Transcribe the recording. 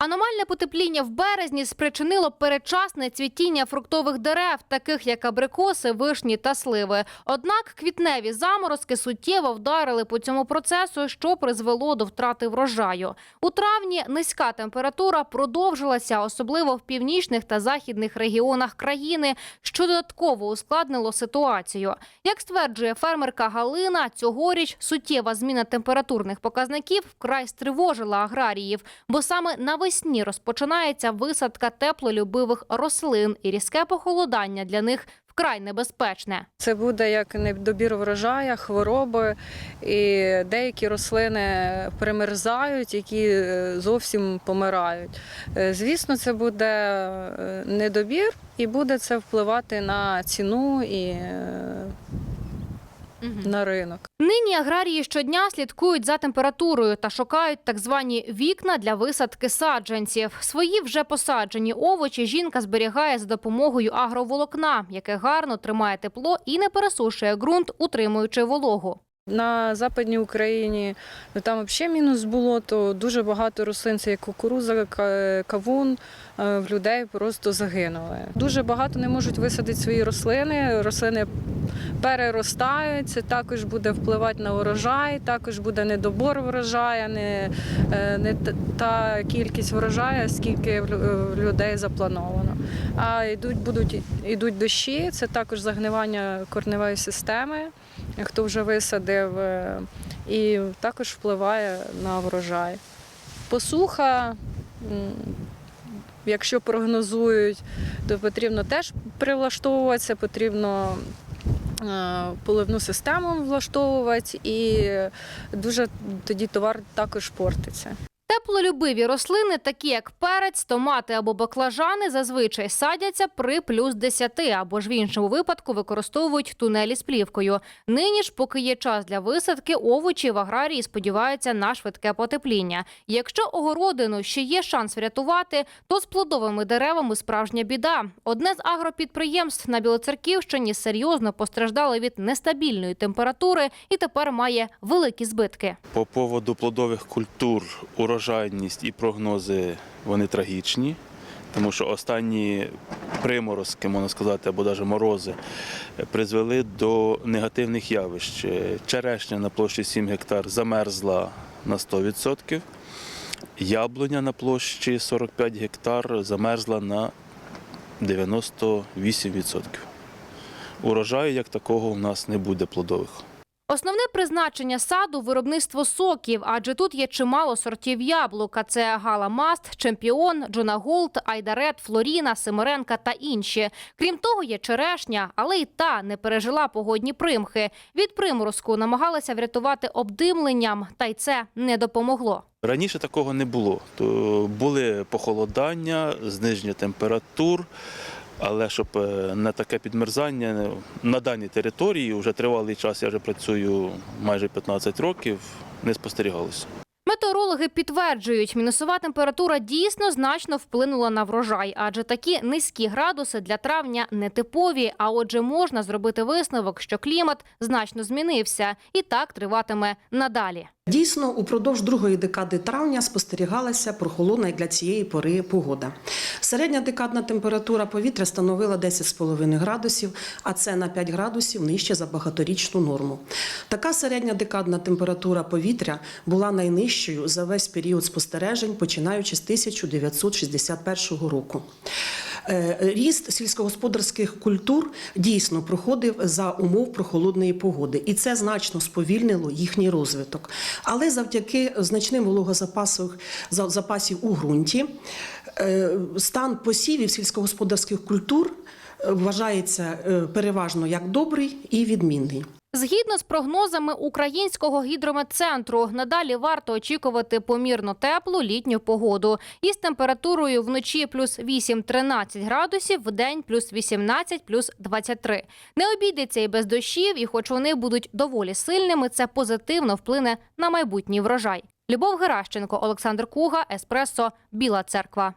Аномальне потепління в березні спричинило передчасне цвітіння фруктових дерев, таких як абрикоси, вишні та сливи. Однак квітневі заморозки суттєво вдарили по цьому процесу, що призвело до втрати врожаю. У травні низька температура продовжилася, особливо в північних та західних регіонах країни, що додатково ускладнило ситуацію. Як стверджує фермерка Галина, цьогоріч суттєва зміна температурних показників вкрай стривожила аграріїв, бо саме навесні розпочинається висадка теплолюбивих рослин, і різке похолодання для них вкрай небезпечне. Це буде як недобір врожая, хвороби, і деякі рослини примерзають, які е, зовсім помирають. Е, Звісно, це буде е, недобір, і буде це впливати на ціну і е, на ринок. Нині аграрії щодня слідкують за температурою та шукають так звані вікна для висадки саджанців. Свої вже посаджені овочі жінка зберігає за допомогою агроволокна, яке гарно тримає тепло і не пересушує ґрунт, утримуючи вологу. На Западній Україні ну, там взагалі мінус було, то дуже багато рослин, це як кукуруза, кавун, е, в людей просто загинули. Дуже багато не можуть висадити свої рослини. Рослини переростають, це також буде впливати на урожай, також буде недобор врожаю, не, е, не та кількість врожаю, скільки в в людей заплановано. А йдуть, будуть йдуть дощі, це також загнивання корневої системи хто вже висадив, і також впливає на врожай. Посуха, якщо прогнозують, то потрібно теж прилаштовуватися, потрібно е, поливну систему влаштовувати, і дуже тоді товар також портиться. Теплолюбиві рослини, такі як перець, томати або баклажани, зазвичай садяться при плюс 10, або ж в іншому випадку використовують тунелі з плівкою. Нині ж, поки є час для висадки, овочі в аграрії сподіваються на швидке потепління. Якщо огородину ще є шанс врятувати, то з плодовими деревами справжня біда. Одне з агропідприємств на Білоцерківщині серйозно постраждало від нестабільної температури і тепер має великі збитки. По поводу плодових культур урожайність і прогнози вони трагічні, тому що останні приморозки, можна сказати, або навіть морози, е, призвели до негативних явищ. Е, Черешня на площі 7 гектар замерзла на 100%, яблуня на площі 45 гектар замерзла на 98%. Урожаю як такого у нас не буде плодових. Основне призначення саду виробництво соків, адже тут є чимало сортів яблук. А Це Гала Маст, Чемпіон, Джона Голд, Айдарет, Флоріна, Семеренка та інші. Крім того, є черешня, але й та не пережила погодні примхи. Від приморозку намагалася врятувати обдимленням, та й це не допомогло. Раніше такого не було. То були похолодання, зниження температур, але щоб е, на таке підмерзання на даній території вже тривалий час, я вже працюю майже 15 років, не спостерігалося. Метеорологи підтверджують, мінусова температура дійсно значно вплинула на врожай, адже такі низькі градуси для травня нетипові. А отже, можна зробити висновок, що клімат значно змінився, і так триватиме надалі. Дійсно, упродовж другої декади травня спостерігалася прохолодна як для цієї пори погода. Середня декадна температура повітря становила 10,5 градусів, а це на 5 градусів нижче за багаторічну норму. Така середня декадна температура повітря була найнижчою за весь період спостережень, починаючи з 1961 року. Е, Ріст сільськогосподарських культур дійсно проходив за умов прохолодної погоди, і це значно сповільнило їхній розвиток. Але завдяки значним вологозапасів за- запасів у ґрунті, е, стан посівів сільськогосподарських культур е, вважається переважно як добрий і відмінний. Згідно з прогнозами українського гідрометцентру, надалі варто очікувати помірно теплу літню погоду із температурою вночі плюс 8-13 градусів, в день плюс 18, плюс 23. Не обійдеться і без дощів, і хоч вони будуть доволі сильними, це позитивно вплине на майбутній врожай. Любов Геращенко, Олександр Куга, Еспресо, Біла Церква.